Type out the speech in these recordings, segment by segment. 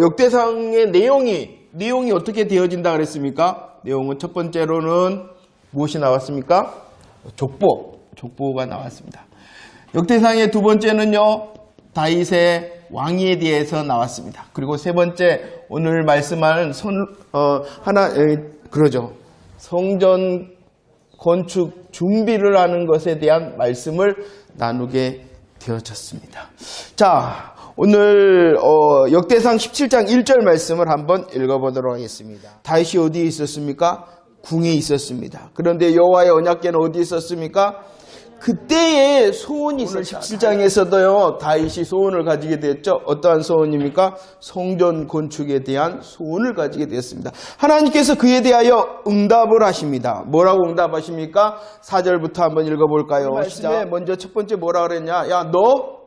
역대상의 내용이 내용이 어떻게 되어진다 그랬습니까? 내용은 첫 번째로는 무엇이 나왔습니까? 족보, 족보가 나왔습니다. 역대상의 두 번째는요, 다윗의 왕위에 대해서 나왔습니다. 그리고 세 번째, 오늘 말씀하는 선, 어, 하나, 에, 그러죠. 성전 건축 준비를 하는 것에 대한 말씀을 나누게 되어졌습니다. 자, 오늘 어, 역대상 17장 1절 말씀을 한번 읽어보도록 하겠습니다. 다윗이 어디에 있었습니까? 궁에 있었습니다. 그런데 여호와의 언약궤는 어디 있었습니까? 그때의 소원이 있었죠. 17장에서도요, 다윗이 소원을 가지게 됐죠. 어떠한 소원입니까? 성전 건축에 대한 소원을 가지게 되었습니다. 하나님께서 그에 대하여 응답을 하십니다. 뭐라고 응답하십니까? 4절부터 한번 읽어볼까요? 말씀에 먼저 첫 번째 뭐라 그랬냐? 야, 너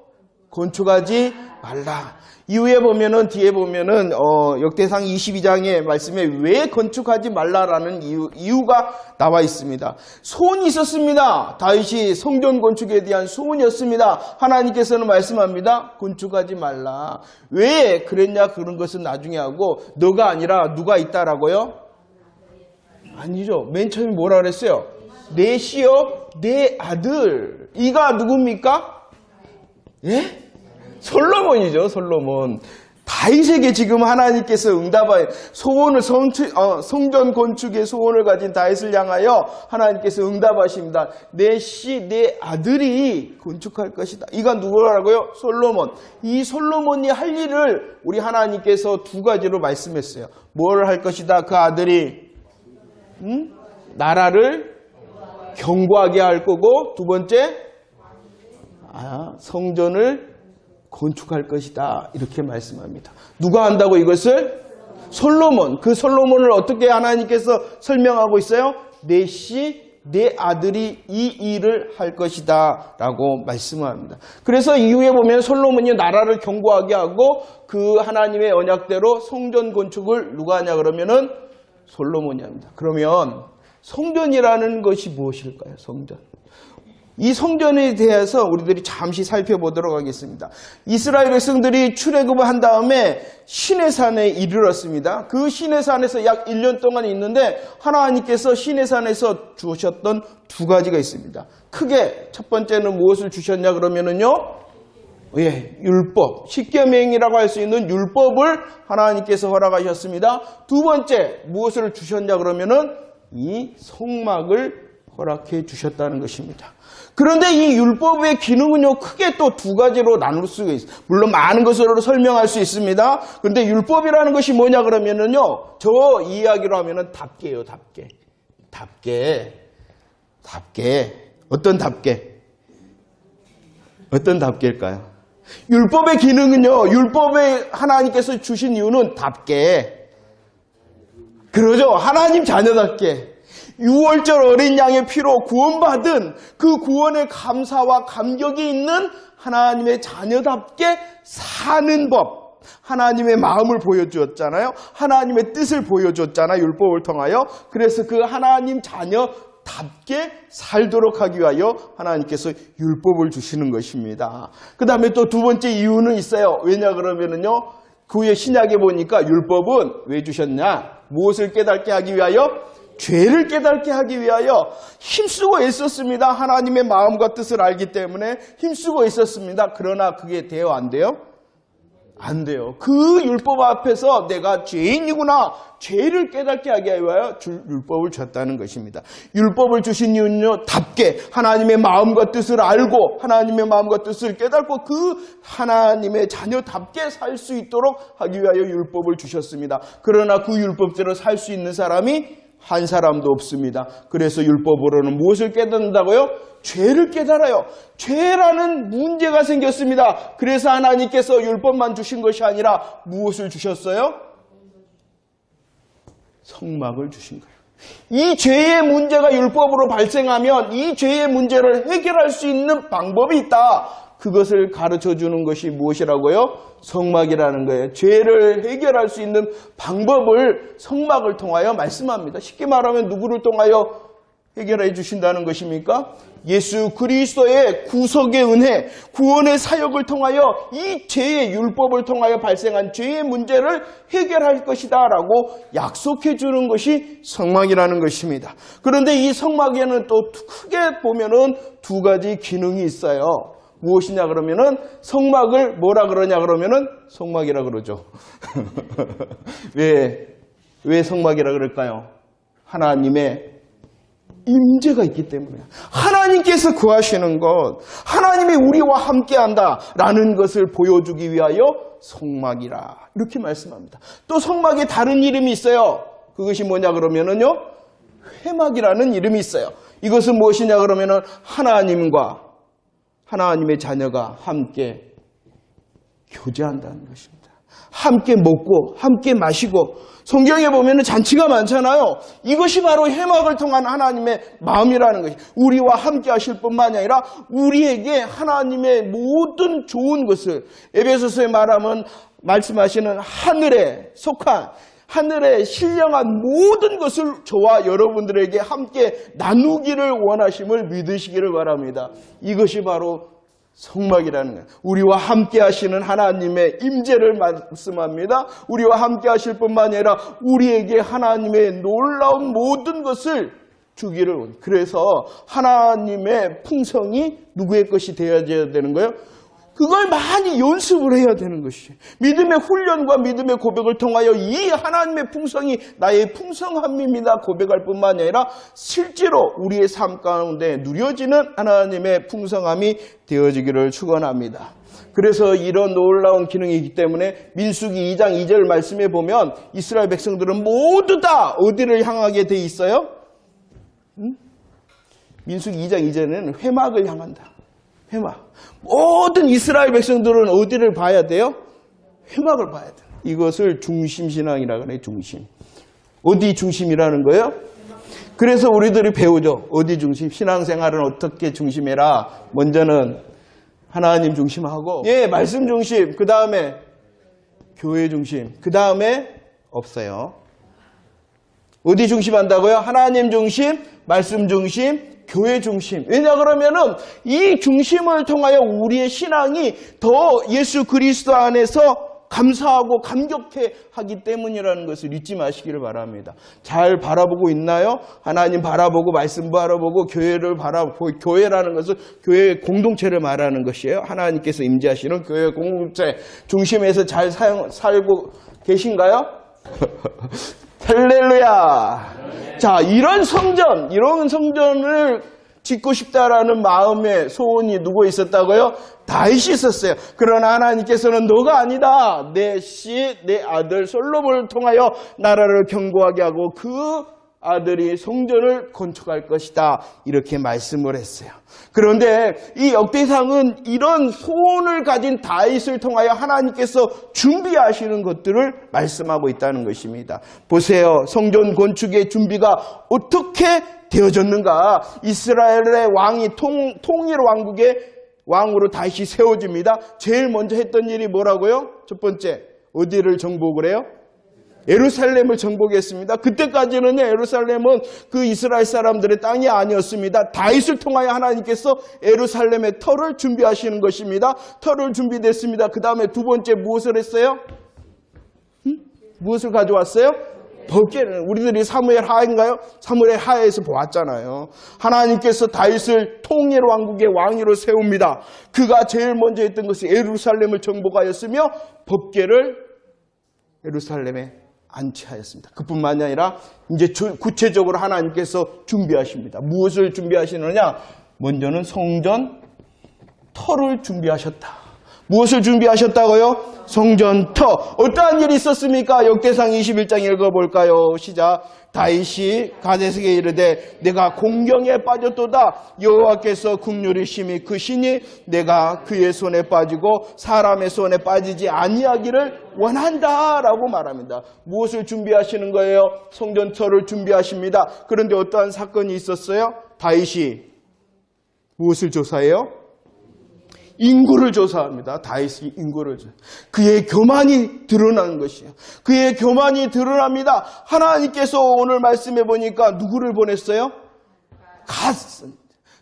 건축하지 말라. 이후에 보면은 뒤에 보면은 어, 역대상 22장의 말씀에 왜 건축하지 말라라는 이유, 이유 가 나와 있습니다. 소원이 있었습니다. 다윗이 성전 건축에 대한 소원이었습니다. 하나님께서는 말씀합니다. 건축하지 말라. 왜 그랬냐 그런 것은 나중에 하고 너가 아니라 누가 있다라고요? 아니죠. 맨 처음에 뭐라 그랬어요? 내 시여 내 아들. 이가 누굽니까? 예? 솔로몬이죠, 솔로몬. 다윗에게 지금 하나님께서 응답하여 소원을 성취- 어, 성전 건축의 소원을 가진 다윗을 향하여 하나님께서 응답하십니다. 내 씨, 내 아들이 건축할 것이다. 이가 누구라고요? 솔로몬. 이 솔로몬이 할 일을 우리 하나님께서 두 가지로 말씀했어요. 뭘 할 것이다? 그 아들이 음? 나라를 경고하게 할 거고 두 번째 아, 성전을 건축할 것이다. 이렇게 말씀합니다. 누가 한다고 이것을? 솔로몬. 그 솔로몬을 어떻게 하나님께서 설명하고 있어요? 내 씨, 내 아들이 이 일을 할 것이다. 라고 말씀합니다. 그래서 이후에 보면 솔로몬이 나라를 경고하게 하고 그 하나님의 언약대로 성전 건축을 누가 하냐 그러면은 솔로몬이 합니다. 그러면 성전이라는 것이 무엇일까요? 성전. 이 성전에 대해서 우리들이 잠시 살펴보도록 하겠습니다. 이스라엘 백성들이 출애굽을 한 다음에 시내산에 이르렀습니다. 그 시내산에서 약 1년 동안 있는데 하나님께서 시내산에서 주셨던 두 가지가 있습니다. 크게 첫 번째는 무엇을 주셨냐 그러면은요. 예, 율법, 십계명이라고 할 수 있는 율법을 하나님께서 허락하셨습니다. 두 번째 무엇을 주셨냐 그러면은 이 성막을 허락해 주셨다는 것입니다. 그런데 이 율법의 기능은요, 크게 또 두 가지로 나눌 수가 있어요. 물론 많은 것으로 설명할 수 있습니다. 그런데 율법이라는 것이 뭐냐 그러면은요, 저 이야기로 하면은 답게요, 답게. 답게. 답게. 어떤 답게? 어떤 답게일까요? 율법의 기능은요, 율법에 하나님께서 주신 이유는 답게. 그러죠. 하나님 자녀답게. 6월절 어린 양의 피로 구원받은 그 구원의 감사와 감격이 있는 하나님의 자녀답게 사는 법. 하나님의 마음을 보여주었잖아요. 하나님의 뜻을 보여줬잖아요. 율법을 통하여. 그래서 그 하나님 자녀답게 살도록 하기 위하여 하나님께서 율법을 주시는 것입니다. 그 다음에 또 두 번째 이유는 있어요. 왜냐 그러면은요. 그 후에 신약에 보니까 율법은 왜 주셨냐? 무엇을 깨닫게 하기 위하여? 죄를 깨닫게 하기 위하여 힘쓰고 있었습니다. 하나님의 마음과 뜻을 알기 때문에 힘쓰고 있었습니다. 그러나 그게 돼요? 안 돼요? 안 돼요. 그 율법 앞에서 내가 죄인이구나. 죄를 깨닫게 하기 위하여 줄- 율법을 줬다는 것입니다. 율법을 주신 이유는요, 답게 하나님의 마음과 뜻을 알고 하나님의 마음과 뜻을 깨닫고 그 하나님의 자녀답게 살 수 있도록 하기 위하여 율법을 주셨습니다. 그러나 그 율법대로 살 수 있는 사람이 한 사람도 없습니다. 그래서 율법으로는 무엇을 깨닫는다고요? 죄를 깨달아요. 죄라는 문제가 생겼습니다. 그래서 하나님께서 율법만 주신 것이 아니라 무엇을 주셨어요? 성막을 주신 거예요. 이 죄의 문제가 율법으로 발생하면 이 죄의 문제를 해결할 수 있는 방법이 있다. 그것을 가르쳐 주는 것이 무엇이라고요? 성막이라는 거예요. 죄를 해결할 수 있는 방법을 성막을 통하여 말씀합니다. 쉽게 말하면 누구를 통하여 해결해 주신다는 것입니까? 예수 그리스도의 구속의 은혜, 구원의 사역을 통하여 이 죄의 율법을 통하여 발생한 죄의 문제를 해결할 것이다 라고 약속해 주는 것이 성막이라는 것입니다. 그런데 이 성막에는 또 크게 보면은 두 가지 기능이 있어요. 무엇이냐 그러면은 성막을 뭐라 그러냐 그러면은 성막이라 그러죠. 왜, 왜 성막이라 그럴까요? 하나님의 임재가 있기 때문에 하나님께서 구하시는 것, 하나님이 우리와 함께 한다라는 것을 보여주기 위하여 성막이라 이렇게 말씀합니다. 또 성막에 다른 이름이 있어요. 그것이 뭐냐 그러면은요 회막이라는 이름이 있어요. 이것은 무엇이냐 그러면은 하나님과 하나님의 자녀가 함께 교제한다는 것입니다. 함께 먹고 함께 마시고 성경에 보면은 잔치가 많잖아요. 이것이 바로 해막을 통한 하나님의 마음이라는 것이 우리와 함께 하실 뿐만이 아니라 우리에게 하나님의 모든 좋은 것을 에베소서에 말하면 말씀하시는 하늘에 속한 하늘에 신령한 모든 것을 저와 여러분들에게 함께 나누기를 원하심을 믿으시기를 바랍니다. 이것이 바로 성막이라는 거예요. 우리와 함께 하시는 하나님의 임재를 말씀합니다. 우리와 함께 하실 뿐만 아니라 우리에게 하나님의 놀라운 모든 것을 주기를 원. 그래서 하나님의 풍성이 누구의 것이 되어야 되는 거예요? 그걸 많이 연습을 해야 되는 것이 믿음의 훈련과 믿음의 고백을 통하여 이 하나님의 풍성이 나의 풍성함입니다 고백할 뿐만 아니라 실제로 우리의 삶 가운데 누려지는 하나님의 풍성함이 되어지기를 축원합니다. 그래서 이런 놀라운 기능이 있기 때문에 민수기 2장 2절 말씀에 보면 이스라엘 백성들은 모두 다 어디를 향하게 돼 있어요? 응? 민수기 2장 2절에는 회막을 향한다. 회막. 모든 이스라엘 백성들은 어디를 봐야 돼요? 회막을 봐야 돼요. 이것을 중심신앙이라고 해요, 중심. 어디 중심이라는 거예요? 그래서 우리들이 배우죠. 어디 중심? 신앙생활은 어떻게 중심해라? 먼저는 하나님 중심하고, 예, 말씀 중심. 그 다음에 교회 중심. 그 다음에 없어요. 어디 중심한다고요? 하나님 중심, 말씀 중심, 교회 중심. 왜냐 그러면은 이 중심을 통하여 우리의 신앙이 더 예수 그리스도 안에서 감사하고 감격해 하기 때문이라는 것을 잊지 마시기를 바랍니다. 잘 바라보고 있나요? 하나님 바라보고 말씀 바라보고 교회를 바라보고 교회라는 것은 교회 공동체를 말하는 것이에요. 하나님께서 임재하시는 교회 공동체 중심에서 잘 사용, 살고 계신가요? 할렐루야. 자, 이런 성전, 이런 성전을 짓고 싶다라는 마음의 소원이 누구 있었다고요? 다윗이 있었어요. 그러나 하나님께서는 너가 아니다. 내 씨, 내 아들 솔로몬을 통하여 나라를 견고하게 하고 그 아들이 성전을 건축할 것이다. 이렇게 말씀을 했어요. 그런데 이 역대상은 이런 소원을 가진 다윗을 통하여 하나님께서 준비하시는 것들을 말씀하고 있다는 것입니다. 보세요. 성전 건축의 준비가 어떻게 되어졌는가? 이스라엘의 왕이 통, 통일 왕국의 왕으로 다시 세워집니다. 제일 먼저 했던 일이 뭐라고요? 첫 번째, 어디를 정복을 해요? 예루살렘을 정복했습니다. 그때까지는 예루살렘은 그 이스라엘 사람들의 땅이 아니었습니다. 다윗을 통하여 하나님께서 예루살렘의 터를 준비하시는 것입니다. 터를 준비됐습니다. 그 다음에 두 번째 무엇을 했어요? 응? 무엇을 가져왔어요? 법계는 우리들이 사무엘 하인가요? 사무엘 하에서 보았잖아요. 하나님께서 다윗을 통일 왕국의 왕위로 세웁니다. 그가 제일 먼저 했던 것이 예루살렘을 정복하였으며 법계를 예루살렘에 안치하였습니다. 그뿐만이 아니라 이제 구체적으로 하나님께서 준비하십니다. 무엇을 준비하시느냐? 먼저는 성전 터를 준비하셨다. 무엇을 준비하셨다고요? 성전 터. 어떠한 일이 있었습니까? 역대상 21장 읽어볼까요? 시작. 다윗이 가데스게 이르되 내가 공경에 빠졌도다 여호와께서 국률이 심히 크시니 내가 그의 손에 빠지고 사람의 손에 빠지지 아니하기를 원한다라고 말합니다. 무엇을 준비하시는 거예요? 성전터를 준비하십니다. 그런데 어떠한 사건이 있었어요? 다윗이 무엇을 조사해요? 인구를 조사합니다. 다윗이 인구를 조사. 그의 교만이 드러나는 것이에요. 그의 교만이 드러납니다. 하나님께서 오늘 말씀해 보니까 누구를 보냈어요? 갓,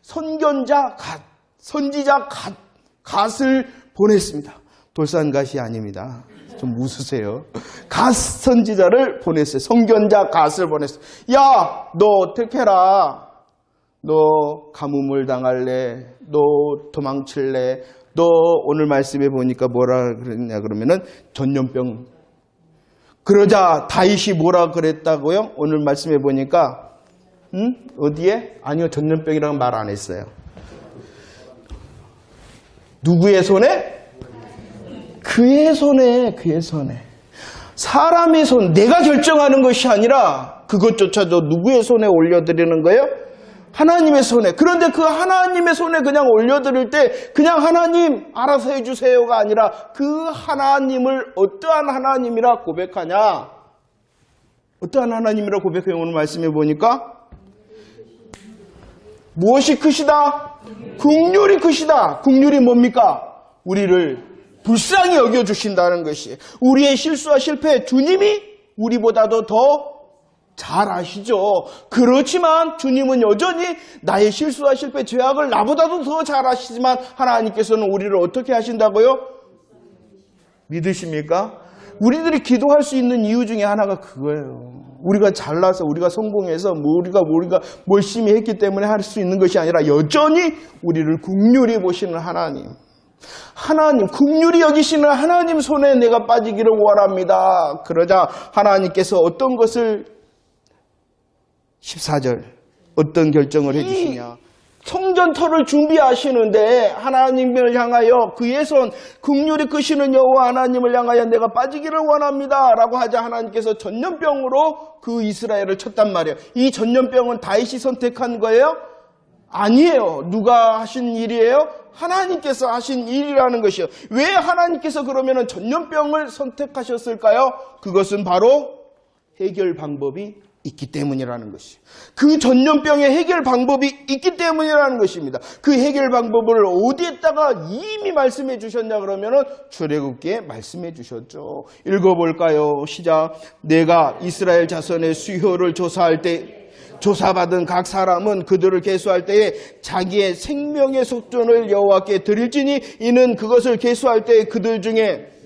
선견자 갓, 선지자 갓, 갓을 보냈습니다. 돌산 갓이 아닙니다. 좀 웃으세요. 갓 선지자를 보냈어요. 선견자 갓을 보냈어요. 야, 너 어떻게 해라. 너 가뭄을 당할래? 너 도망칠래? 너 오늘 말씀해 보니까 뭐라 그랬냐 그러면은 전염병. 그러자 다윗이 뭐라 그랬다고요? 오늘 말씀해 보니까 응? 어디에? 아니요 전염병이라고 말안 했어요. 누구의 손에? 그의 손에, 그의 손에. 사람의 손, 내가 결정하는 것이 아니라 그것조차도 누구의 손에 올려드리는 거예요? 하나님의 손에. 그런데 그 하나님의 손에 그냥 올려드릴 때 그냥 하나님 알아서 해주세요가 아니라 그 하나님을 어떠한 하나님이라 고백하냐? 어떠한 하나님이라 고백해요? 오늘 말씀해 보니까 무엇이 크시다? 국률이 크시다. 국률이 뭡니까? 우리를 불쌍히 여겨주신다는 것이 우리의 실수와 실패 주님이 우리보다도 더 잘 아시죠. 그렇지만 주님은 여전히 나의 실수와 실패, 죄악을 나보다도 더 잘 아시지만 하나님께서는 우리를 어떻게 하신다고요? 믿으십니까? 우리들이 기도할 수 있는 이유 중에 하나가 그거예요. 우리가 잘나서 우리가 성공해서 뭐 우리가 우리가 열심히 했기 때문에 할 수 있는 것이 아니라 여전히 우리를 국률이 보시는 하나님. 하나님, 국률이 여기시는 하나님 손에 내가 빠지기를 원합니다. 그러자 하나님께서 어떤 것을 14절 어떤 결정을 해주시냐. 성전터를 준비하시는데 하나님을 향하여 그의 손 국률이 크시는 여호와 하나님을 향하여 내가 빠지기를 원합니다라고 하자 하나님께서 전염병으로 그 이스라엘을 쳤단 말이에요. 이 전염병은 다윗이 선택한 거예요? 아니에요. 누가 하신 일이에요? 하나님께서 하신 일이라는 것이요. 왜 하나님께서 그러면 전염병을 선택하셨을까요? 그것은 바로 해결 방법이 있기 때문이라는 것이요. 그 전염병의 해결 방법이 있기 때문이라는 것입니다. 그 해결 방법을 어디에다가 이미 말씀해 주셨냐 그러면은 출애굽기에 말씀해 주셨죠. 읽어 볼까요? 시작. 내가 이스라엘 자손의 수효를 조사할 때 조사받은 각 사람은 그들을 계수할 때에 자기의 생명의 속전을 여호와께 드릴지니 이는 그것을 계수할 때 그들 중에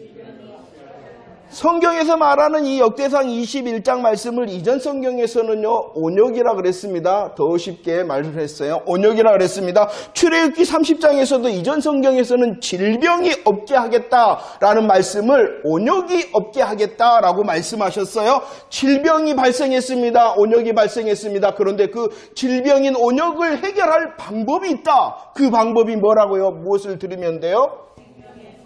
성경에서 말하는 이 역대상 21장 말씀을 이전 성경에서는요 온역이라 그랬습니다. 더 쉽게 말을 했어요. 온역이라 그랬습니다. 출애굽기 30장에서도 이전 성경에서는 질병이 없게 하겠다라는 말씀을 온역이 없게 하겠다라고 말씀하셨어요. 질병이 발생했습니다. 온역이 발생했습니다. 그런데 그 질병인 온역을 해결할 방법이 있다. 그 방법이 뭐라고요? 무엇을 들으면 돼요?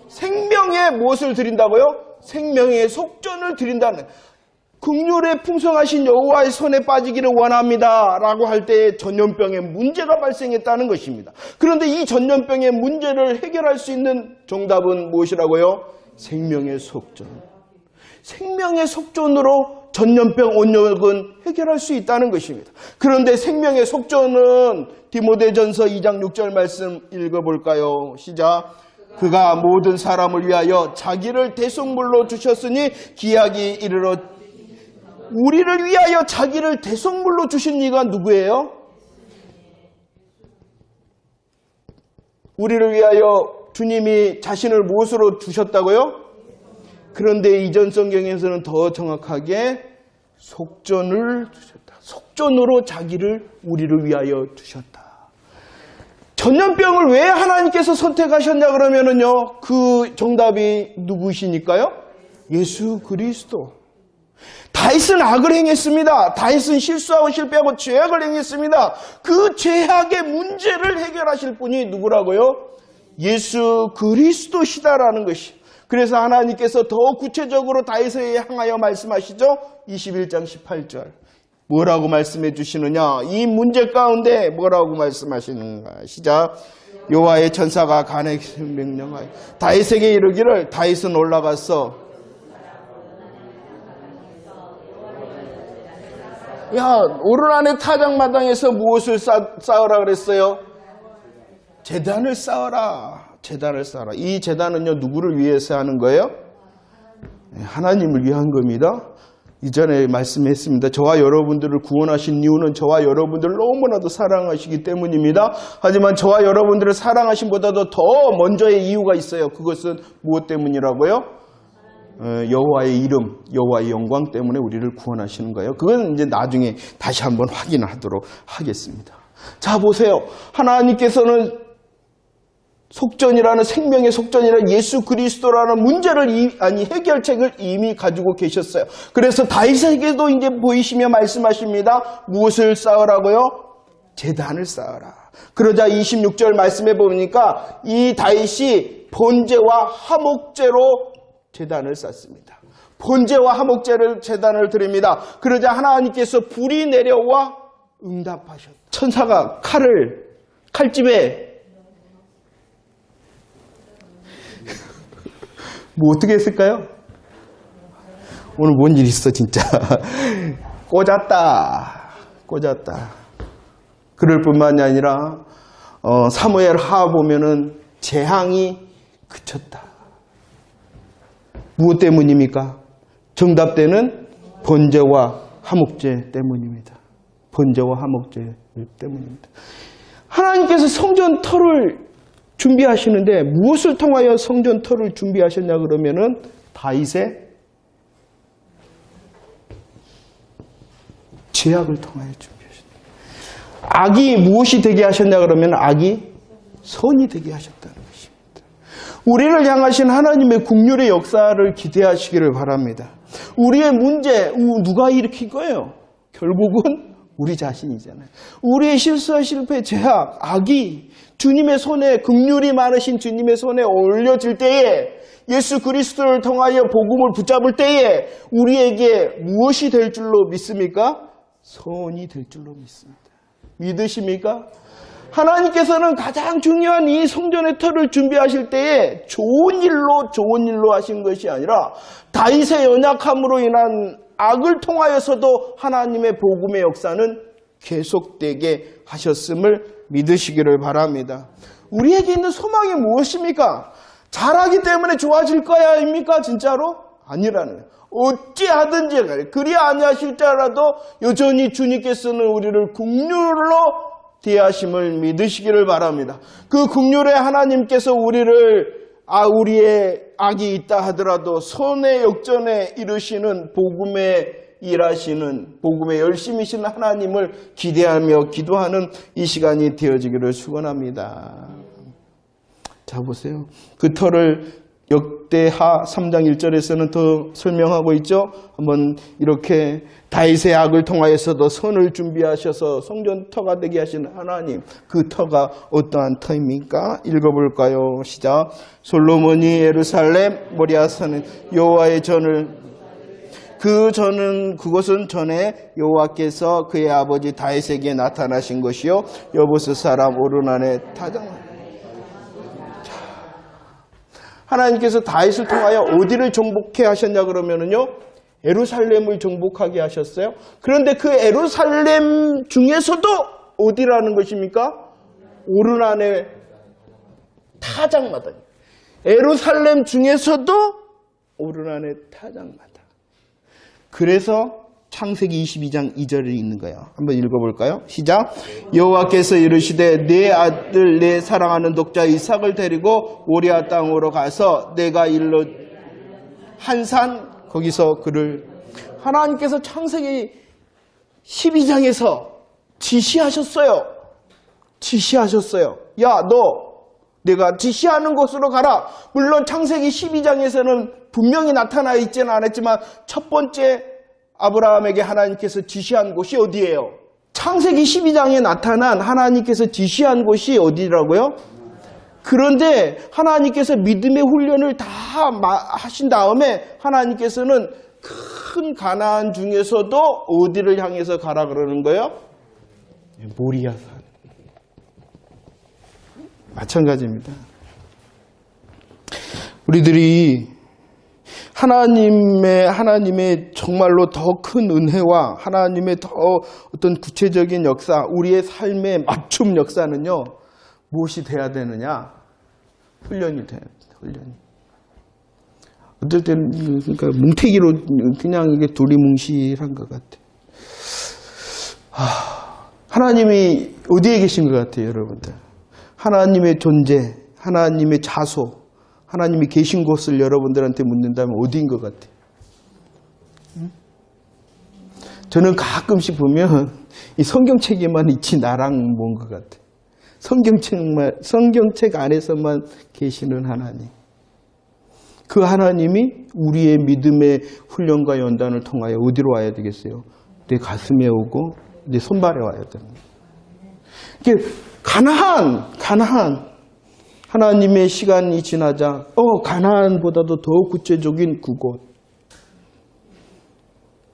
생명의 무엇을 드린다고요? 생명의 속전을 드린다는 국률에 풍성하신 여호와의 손에 빠지기를 원합니다 라고 할 때 전염병의 문제가 발생했다는 것입니다. 그런데 이 전염병의 문제를 해결할 수 있는 정답은 무엇이라고요? 생명의 속전. 생명의 속전으로 전염병 온역은 해결할 수 있다는 것입니다. 그런데 생명의 속전은 디모데전서 2장 6절 말씀 읽어볼까요? 시작. 그가 모든 사람을 위하여 자기를 대속물로 주셨으니 기약이 이르러 우리를 위하여 자기를 대속물로 주신 이가 누구예요? 우리를 위하여 주님이 자신을 무엇으로 주셨다고요? 그런데 이전 성경에서는 더 정확하게 속전을 주셨다. 속전으로 자기를 우리를 위하여 주셨다. 전염병을 왜 하나님께서 선택하셨냐 그러면은요, 그 정답이 누구시니까요? 예수 그리스도. 다윗은 악을 행했습니다. 다윗은 실수하고 실패하고 죄악을 행했습니다. 그 죄악의 문제를 해결하실 분이 누구라고요? 예수 그리스도시다라는 것이. 그래서 하나님께서 더 구체적으로 다윗에 향하여 말씀하시죠. 21장 18절. 뭐라고 말씀해 주시느냐? 이 문제 가운데 뭐라고 말씀하시는가? 시작. 여호와의 천사가 간에 명령하여 다윗에게 이르기를 다윗은 올라가서 야 오르란의 타작마당에서 무엇을 쌓, 쌓으라 그랬어요? 재단을 쌓아라. 재단을 쌓아라. 이 재단은요 누구를 위해서 하는 거예요? 네, 하나님을 위한 겁니다. 이전에 말씀했습니다. 저와 여러분들을 구원하신 이유는 저와 여러분들을 너무나도 사랑하시기 때문입니다. 하지만 저와 여러분들을 사랑하심보다도 더 먼저의 이유가 있어요. 그것은 무엇 때문이라고요? 어, 여호와의 이름, 여호와의 영광 때문에 우리를 구원하시는 거예요. 그건 이제 나중에 다시 한번 확인하도록 하겠습니다. 자 보세요. 하나님께서는 속전이라는 생명의 속전이라는 예수 그리스도라는 문제를 이- 아니 해결책을 이미 가지고 계셨어요. 그래서 다윗에게도 이제 보이시며 말씀하십니다. 무엇을 쌓으라고요? 재단을 쌓아라. 그러자 26절 말씀해 보니까 이 다윗이 번제와 화목제로 재단을 쌓습니다. 번제와 화목제를 재단을 드립니다. 그러자 하나님께서 불이 내려와 응답하셨. 천사가 칼을 칼집에 뭐 어떻게 했을까요? 오늘 뭔 일 있어 진짜. 꽂았다. 꽂았다. 그럴 뿐만이 아니라 어, 사무엘 하 보면은 재앙이 그쳤다. 무엇 때문입니까? 정답되는 번제와 화목제 때문입니다. 번제와 화목제 때문입니다. 하나님께서 성전 터를 준비하시는데 무엇을 통하여 성전터를 준비하셨냐 그러면은 다윗의 죄악을 통하여 준비하셨다. 악이 무엇이 되게 하셨냐 그러면 악이 선이 되게 하셨다는 것입니다. 우리를 향하신 하나님의 국률의 역사를 기대하시기를 바랍니다. 우리의 문제 우- 누가 일으킨 거예요? 결국은 우리 자신이잖아요. 우리의 실수와 실패, 죄악, 악이 주님의 손에 긍휼이 많으신 주님의 손에 올려질 때에 예수 그리스도를 통하여 복음을 붙잡을 때에 우리에게 무엇이 될 줄로 믿습니까? 선이 될 줄로 믿습니다. 믿으십니까? 하나님께서는 가장 중요한 이 성전의 터를 준비하실 때에 좋은 일로 좋은 일로 하신 것이 아니라 다윗의 연약함으로 인한 악을 통하여서도 하나님의 복음의 역사는 계속되게 하셨음을 믿으시기를 바랍니다. 우리에게 있는 소망이 무엇입니까? 잘하기 때문에 좋아질 거야 입니까? 진짜로? 아니라는. 어찌하든지 그리 아니하실지라도 여전히 주님께서는 우리를 국률로 대하심을 믿으시기를 바랍니다. 그 국률의 하나님께서 우리를 아 우리의 악이 있다 하더라도 선의 역전에 이르시는 복음의 일하시는 복음에 열심히신 하나님을 기대하며 기도하는 이 시간이 되어지기를 축원합니다. 자 보세요. 그 터를 역대하 3장 1절에서는 더 설명하고 있죠. 한번 이렇게 다윗의 악을 통하여서도 선을 준비하셔서 성전 터가 되게 하시는 하나님. 그 터가 어떠한 터입니까? 읽어볼까요? 시작. 솔로몬이 예루살렘 모리아산은 여호와의 전을 그 전은 그것은 전에 여호와께서 그의 아버지 다윗에게 나타나신 것이요 여보스 사람 오르난의 타장 하나님께서 다윗을 통하여 어디를 정복해 하셨냐 그러면은요 에루살렘을 정복하게 하셨어요. 그런데 그 에루살렘 중에서도 어디라는 것입니까? 오르난의 타작마다. 에루살렘 중에서도 오르난의 타작마다. 그래서 창세기 22장 2절에 있는 거예요. 한번 읽어볼까요? 시작. 여호와께서 이르시되 내 아들 내 사랑하는 독자 이삭을 데리고 오리아 땅으로 가서 내가 일러 한산 거기서 그를 하나님께서 창세기 12장에서 지시하셨어요. 지시하셨어요. 야, 너 내가 지시하는 곳으로 가라. 물론 창세기 12장에서는 분명히 나타나 있지는 않았지만 첫 번째 아브라함에게 하나님께서 지시한 곳이 어디예요? 창세기 12장에 나타난 하나님께서 지시한 곳이 어디라고요? 그런데 하나님께서 믿음의 훈련을 다 마- 하신 다음에 하나님께서는 큰 가나안 중에서도 어디를 향해서 가라 그러는 거예요? 모리아산. 마찬가지입니다. 우리들이 하나님의 하나님의 정말로 더 큰 은혜와 하나님의 더 어떤 구체적인 역사, 우리의 삶의 맞춤 역사는요 무엇이 돼야 되느냐? 훈련이 돼야. 훈련이. 어떨 때는 그러니까 뭉태기로 그냥 이게 두리뭉실한 것 같아. 하, 하나님이 어디에 계신 것 같아요, 여러분들? 하나님의 존재, 하나님의 자소, 하나님이 계신 곳을 여러분들한테 묻는다면 어디인 것 같아요? 응? 저는 가끔씩 보면 이 성경책에만 있지 나랑 뭔 것 같아. 성경책만, 성경책 안에서만 계시는 하나님. 그 하나님이 우리의 믿음의 훈련과 연단을 통하여 어디로 와야 되겠어요? 내 가슴에 오고 내 손발에 와야 됩니다. 이게 가나안, 가나안. 하나님의 시간이 지나자 어 가나안보다도 더 구체적인 그곳.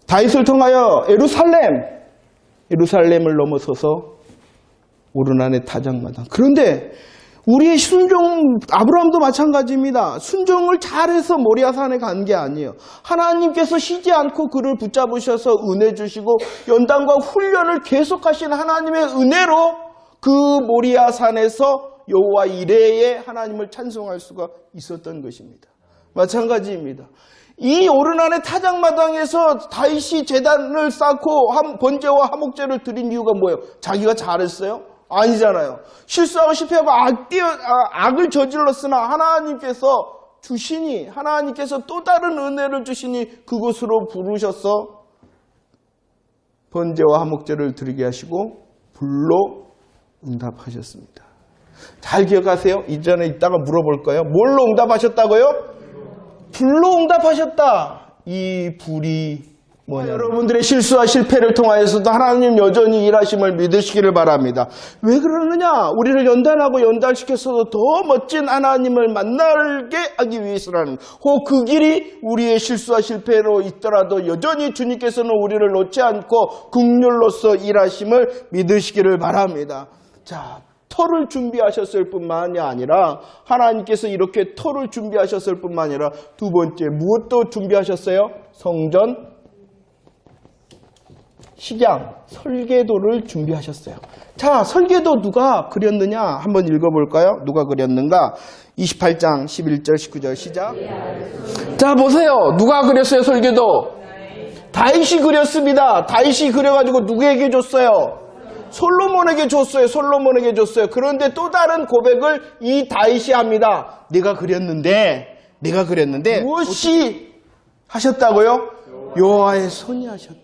다윗을 통하여 에루살렘, 에루살렘을 넘어서서 오르난의 타작마당. 그런데 우리의 순종, 아브라함도 마찬가지입니다. 순종을 잘해서 모리아산에 간 게 아니에요. 하나님께서 쉬지 않고 그를 붙잡으셔서 은혜 주시고 연단과 훈련을 계속하신 하나님의 은혜로 그 모리아산에서 여호와 이레에 하나님을 찬송할 수가 있었던 것입니다. 마찬가지입니다. 이 오르난의 타작마당에서 다윗이 재단을 쌓고 함- 번제와 화목제를 드린 이유가 뭐예요? 자기가 잘했어요? 아니잖아요. 실수하고 실패하고 아, 악을 저질렀으나 하나님께서 주시니 하나님께서 또 다른 은혜를 주시니 그곳으로 부르셔서 번제와 화목제를 드리게 하시고 불로 응답하셨습니다. 잘 기억하세요. 이전에 이따가 물어볼 거예요. 뭘로 응답하셨다고요? 불로 응답하셨다. 이 불이 뭐냐? 여러분들의 실수와 실패를 통하여서도 하나님 여전히 일하심을 믿으시기를 바랍니다. 왜 그러느냐? 우리를 연단하고 연단시켜서도 더 멋진 하나님을 만나게 하기 위해서라는 혹 그 길이 우리의 실수와 실패로 있더라도 여전히 주님께서는 우리를 놓지 않고 국률로서 일하심을 믿으시기를 바랍니다. 자, 터를 준비하셨을 뿐만이 아니라 하나님께서 이렇게 터를 준비하셨을 뿐만 아니라 두 번째 무엇도 준비하셨어요? 성전 식양, 설계도를 준비하셨어요. 자, 설계도 누가 그렸느냐? 한번 읽어볼까요? 누가 그렸는가? 28장 11절 19절 시작. 자, 보세요. 누가 그렸어요, 설계도? 다윗이 그렸습니다. 다윗이 그려가지고 누구에게 줬어요? 솔로몬에게 줬어요. 솔로몬에게 줬어요. 그런데 또 다른 고백을 이 다윗이 합니다. 내가 그렸는데, 내가 그렸는데 무엇이 하셨다고요? 여호와의 손이 하셨다.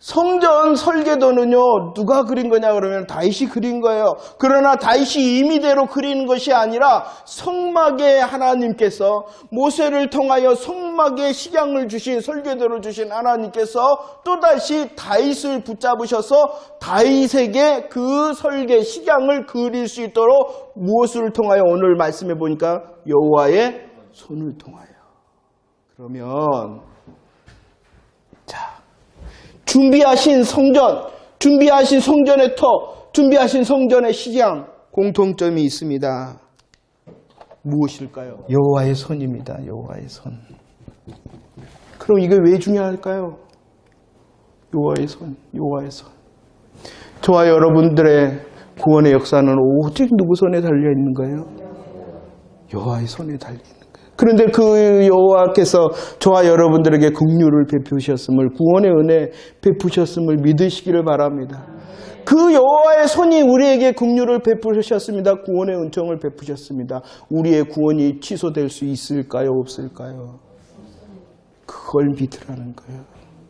성전 설계도는요 누가 그린 거냐 그러면 다윗이 그린 거예요. 그러나 다윗이 임의대로 그리는 것이 아니라 성막에 하나님께서 모세를 통하여 성막에 식양을 주신 설계도를 주신 하나님께서 또 다시 다윗을 붙잡으셔서 다윗에게 그 설계 식양을 그릴 수 있도록 무엇을 통하여 오늘 말씀해 보니까 여호와의 손을 통하여. 그러면 자. 준비하신 성전, 준비하신 성전의 터, 준비하신 성전의 시장 공통점이 있습니다. 무엇일까요? 여호와의 손입니다. 여호와의 손. 그럼 이게 왜 중요할까요? 여호와의 손, 여호와의 손. 저와 여러분들의 구원의 역사는 오직 누구 손에 달려 있는 거예요? 여호와의 손에 거예요. 그런데 그 여호와께서 저와 여러분들에게 긍휼을 베푸셨음을 구원의 은혜 베푸셨음을 믿으시기를 바랍니다. 그 여호와의 손이 우리에게 긍휼을 베푸셨습니다. 구원의 은총을 베푸셨습니다. 우리의 구원이 취소될 수 있을까요? 없을까요? 그걸 믿으라는 거예요.